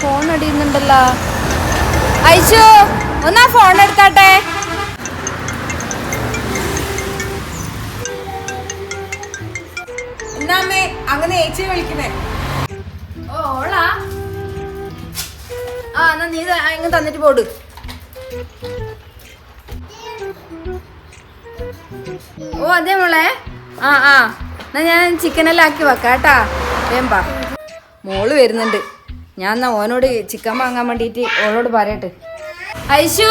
Phone അടിയുന്നുണ്ടല്ലോ. അയച്ചു ഒന്നാ phone എടുത്താട്ടെ? എന്നാമ്മേ അങ്ങനെ ഏച്ചി വിളിക്കണേ ഓ ഓളാ? ആ എന്നാ നീ ദാ ഇങ്ങ് തന്നിട്ട് പോട്. ഓ അതെ മോളെ. ആ ആ. എന്നാ ഞാൻ ചിക്കനെല്ലാം ആക്കി വെക്കാം കേട്ടാ. വേമ്പാ മോൾ വരുന്നുണ്ട്. ഞാൻ എന്നാ ഓനോട് ചിക്കൻ വാങ്ങാൻ വേണ്ടിയിട്ട് ഓളോട് പറയട്ടെ. ഐശു.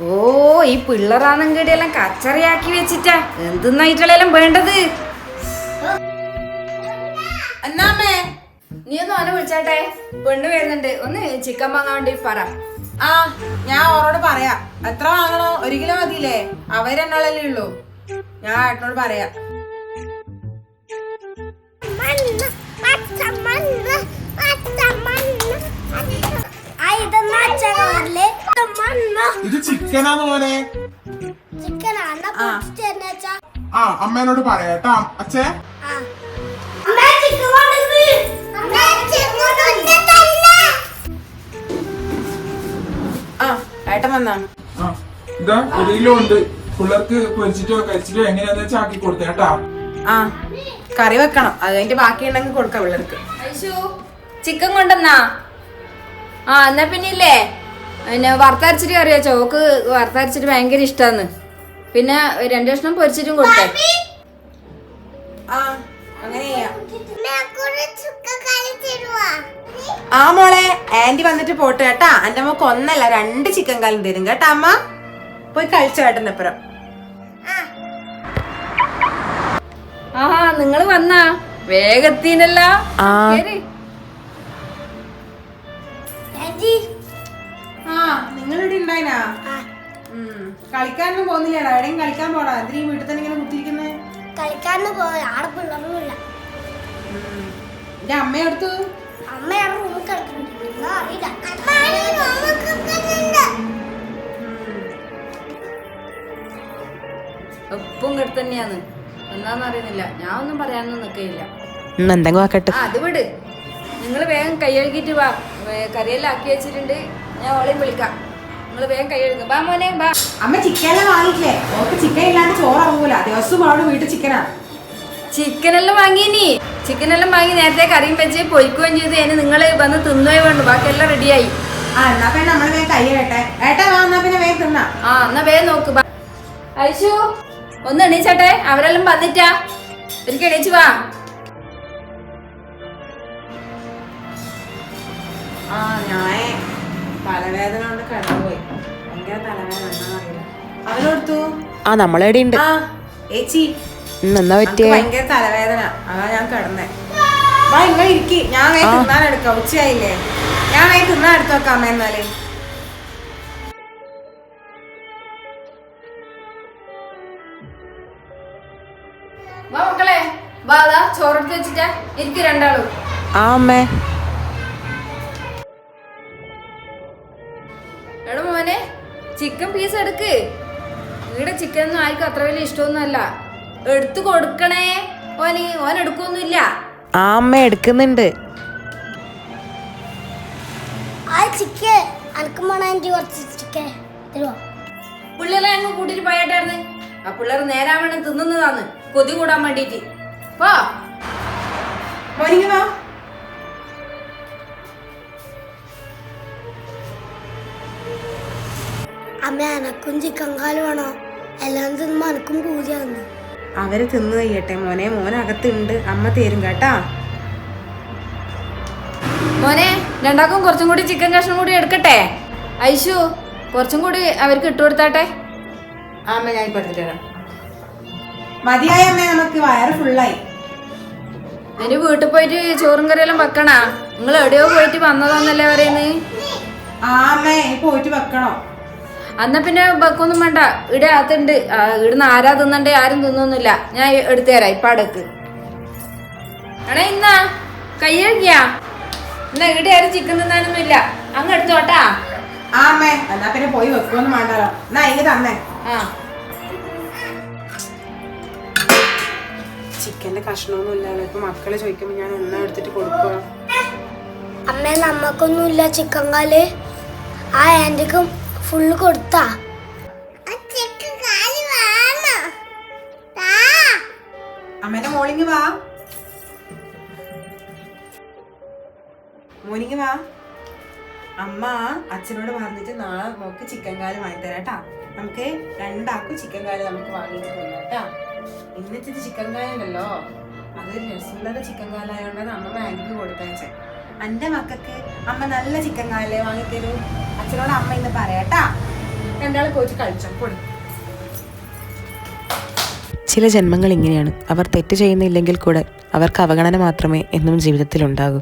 ഓ ഈ പിള്ളറാണെങ്കിടെല്ലാം കച്ചറയാക്കി വെച്ചിട്ടാ. എന്തെന്നായിട്ടുള്ളെല്ലാം വേണ്ടത്? നീ ഒന്ന് ഓനെ വിളിച്ചാട്ടെ? പെണ്ണ് വരുന്നുണ്ട്. ഒന്ന് ചിക്കൻ വാങ്ങാൻ വേണ്ടി പറ. ആ ഞാൻ ഓരോട് പറയാ. എത്ര വാങ്ങണോ? ഒരു കിലോ മതിയില്ലേ? അവരെന്നാളല്ലേ ഉള്ളൂ. ഞാൻ ഏട്ടനോട് പറയാം. ഇത് ചിക്കനാന്ന് പോലെ ആ. അമ്മേനോട് പറയാട്ടാ അച്ഛേ. ആ ഏട്ടൻ വന്നാ ആ ഇതാ ഒരു കിലോ ഉണ്ട്. പിള്ളേർക്ക് പൊരിച്ചിട്ടോ കരിച്ചിട്ടോ എങ്ങനെയാന്ന് വെച്ചാൽ ആക്കി കൊടുത്തേട്ടാ ആ കറി വെക്കണം. അത് കഴിഞ്ഞിട്ട് ബാക്കി ഉണ്ടെങ്കിൽ കൊടുക്കാം പിള്ളേർക്ക്. ചിക്കൻ കൊണ്ടെന്നാ ആ എന്നാ പിന്നെ ഇല്ലേ പിന്നെ വറുത്തരച്ചിട്ട് കറിയാ ചോക്ക് വറുത്തരച്ചിട്ട് ഭയങ്കര ഇഷ്ടാന്ന്. പിന്നെ രണ്ടു കഷ്ണം പൊരിച്ചിട്ടും കൊടുത്തേ. ആ അങ്ങനെ ചെയ്യാം. ആ മോളെ ആന്റി വന്നിട്ട് പോട്ടെ കേട്ടാ. എന്റെ അമ്മയ്ക്ക് ഒന്നല്ല രണ്ട് ചിക്കൻ കാലം തരും കേട്ടാ അമ്മ. പോയി കഴിച്ചു ഏട്ടന്റെ അപ്പുറം. ആഹാ നിങ്ങൾ വന്നാ. വേഗത്തിനല്ല. ആ. കേറി. ആ നിങ്ങൾ ഇവിടെ ഉണ്ടായിനാ. കളിക്കാനൊന്നും പോകുന്നില്ലേടാ? എവിടെയും കളിക്കാൻ പോടാ. എന്തിനാ വീട്ടിൽ തന്നെ ഇങ്ങനെ കുത്തിരിക്കുന്നേ കളിക്കാനൊന്നും പോയ ആടെ പിള്ളേരൊന്നുമില്ല എന്റെ അമ്മയെടുത്തു അമ്മയാണ് റൂമിൽ കിടക്കുന്നുണ്ട് അറിയില്ല. എപ്പം കിടത്ത് തന്നെയാന്ന് എന്താന്ന് അറിയുന്നില്ല. ഞാൻ ഒന്നും പറയാനൊന്നും നിൽക്കയില്ല എന്തെങ്കിലും ആക്കട്ടെ. അത് വിട്. നിങ്ങൾ വേഗം കൈയഴുകിട്ട് വാ. വേ- കറിയെല്ലാം ആക്കി വെച്ചിട്ടുണ്ട്. ഞാൻ ഓളെയും വിളിക്കാം. നിങ്ങൾ വേഗം കൈ വാ ബാ മോനെ ബാ. അമ്മ ചിക്കനെല്ലാം വാങ്ങിക്കേ ഓക്ക് ചിക്കൻ ഇല്ലാണ്ട് ചോറാവൂല ദിവസവും അവിടെ വീട്ടിൽ ചിക്കനാ. ചിക്കനെല്ലാം വാങ്ങിനി ചിക്കനെല്ലാം വാങ്ങി നേരത്തെ കറിയും വെച്ച് പൊരിക്കുകയും ചെയ്ത്. അതിന് നിങ്ങൾ വന്ന് തിന്നുകയും വേണ്ടു ബാക്കിയെല്ലാം റെഡിയായി. ആ എന്നാ പിന്നെ നമ്മൾ വേഗം കൈ കേട്ടെ. ഏട്ടാ വാ എന്നാ പിന്നെ വേഗം തിന്നാ. ആ എന്നാ വേഗം നോക്ക്. ബാ. ഐശു ഒന്ന് എണീച്ചട്ടെ. അവരെല്ലാം വന്നിട്ടാ. ഒരിക്കൽ എണീച്ചു വാ. ആ ഞാൻ തലവേദന കൊണ്ട് കിടന്നുപോയി. ഭയങ്കര തലവേദന എന്താണെന്നറിയില്ല. അവനോടുത്തു ആ നമ്മളെവിടെ ഉണ്ട് ആ ഏച്ചി എന്നാ എനിക്ക് പറ്റിയേ? ഭയങ്കര തലവേദന. അതാ ഞാൻ കിടന്നേ. വാ ഇരിക്കി. ഞാൻ വേഗം തിന്നാൻ എടുക്കാം. ഉച്ചയായില്ലേ? ഞാൻ വേഗം തിന്നാൻ എടുത്തു വെക്കാം എന്നാൽ. വാ മക്കളെ. വാ അതാ ചോറെടുത്ത് വെച്ചിട്ടാ. എനിക്ക് രണ്ടാളും. ആ അമ്മേ. എടാ മോനെ ചിക്കൻ പീസ് എടുക്ക്. ഇവിടെ ചിക്കൻ ഒന്നും ആർക്കും അത്ര വലിയ ഇഷ്ടമൊന്നുമല്ല എടുത്തു കൊടുക്കണേ. ഓന് ഓൻ എടുക്കൊന്നുമില്ല. ആ അമ്മ എടുക്കുന്നുണ്ട്. ആ ചിക്കൻ അനക്കുമ്പോൾ എനിക്ക് കുറച്ച് ചിക്കൻ തരുമോ പിള്ളേരെ അങ്ങ് കൂട്ടിട്ട് പോയാട്ടായിരുന്നു. ആ പിള്ളേർ നേരാവണ്ണം തിന്നുന്നതാന്ന് കൊതി കൂടാൻ വേണ്ടിട്ട് പോ. മോനിങ്ങ അമ്മ എനക്കും ചിക്കൻ കാൽ വേണോ? എല്ലാം തിന്നുമ്പോൾ എനക്കും പൂജയാകുന്നു അവർ തിന്നു കഴിയട്ടെ. മോനെ മോനകത്തുണ്ട്. അമ്മ തരും കേട്ടാ. മോനെ രണ്ടാക്കും കുറച്ചും കൂടി ചിക്കൻ കഷ്ണം കൂടി എടുക്കട്ടെ? ഐശു കുറച്ചും കൂടി അവർക്ക് ഇട്ടു കൊടുത്താട്ടെ? അമ്മ ഞാൻ ഇപ്പൊ എടുത്തിട്ട് മതിയായ അമ്മ നമുക്ക് വയറ് ഫുള്ളായി എന്റെ വീട്ടിൽ പോയിട്ട് ചോറും കറിയെല്ലാം വെക്കണ? നിങ്ങൾ എവിടെയോ പോയിട്ട് വന്നതാന്നല്ലേ പറയുന്നത് ആ അമ്മ ഇനി പോയിട്ട് വെക്കണോ? എന്നാ പിന്നെ ബക്കൊന്നും വേണ്ട. ഇവിടെ അകത്തുണ്ട്. ഇവിടുന്ന് ആരാ തിന്നണ്ടേ ആരും തിന്നൊന്നുമില്ല. ഞാൻ എടുത്തു തരാം. ഇപ്പൊ അടക്ക്. എടാ ഇന്നാ. കയ്യാ എന്നാ ഇവിടെ ആരും ചിക്കൻ തിന്നാനൊന്നുമില്ല. അങ്ങ് എടുത്തോട്ടാ. ആ അമ്മേ. എന്നാ പിന്നെ പോയി വെക്കൊന്നും വേണ്ടല്ലോ. എന്നാ അതിന് തന്നേ. ആ. ചിക്കന്റെ കഷ്ണമൊന്നും ഇല്ലല്ലോ ഇപ്പൊ മക്കളെ ചോദിക്കുമ്പോ ഞാൻ എണ്ണ എടുത്തിട്ട് കൊടുക്കുക? അമ്മേ നമ്മക്കൊന്നുമില്ല ചിക്കൻ കാൽ ആ ആന്റിക്ക് ഫുള്ള് കൊടുത്താ? അമ്മേന്റെ മോളിങ് വാ. മോർണിംഗ് വാ. അമ്മ അച്ഛനോട് പറഞ്ഞിട്ട് നാളെ നമുക്ക് ചിക്കൻ കാൽ വാങ്ങിത്തരാം കേട്ടാ നമുക്ക് രണ്ടാക്കും ചിക്കൻ കാൽ നമുക്ക് വാങ്ങിയിട്ട് തരാം കേട്ടാ ഇന്നത്തെ ചിക്കൻ കാലുണ്ടല്ലോ. അതൊരു രസമുള്ള ചിക്കൻ കാലായോണ്ടാണ് അമ്മ ബാങ്കിക്ക് കൊടുത്തയച്ചേ എന്റെ മക്കൾക്ക് അമ്മ നല്ല ചിക്കൻ കാലേ വാങ്ങിത്തരൂ അച്ഛനോട് അമ്മ ഇന്ന് പറയാട്ടാ. രണ്ടാൾ പോയിട്ട് കഴിച്ചോ കൊടു ചില ജന്മങ്ങൾ ഇങ്ങനെയാണ്. അവർ തെറ്റ് ചെയ്യുന്നില്ലെങ്കിൽ കൂടെ അവർക്ക് അവഗണന മാത്രമേ എന്നും ജീവിതത്തിൽ ഉണ്ടാകൂ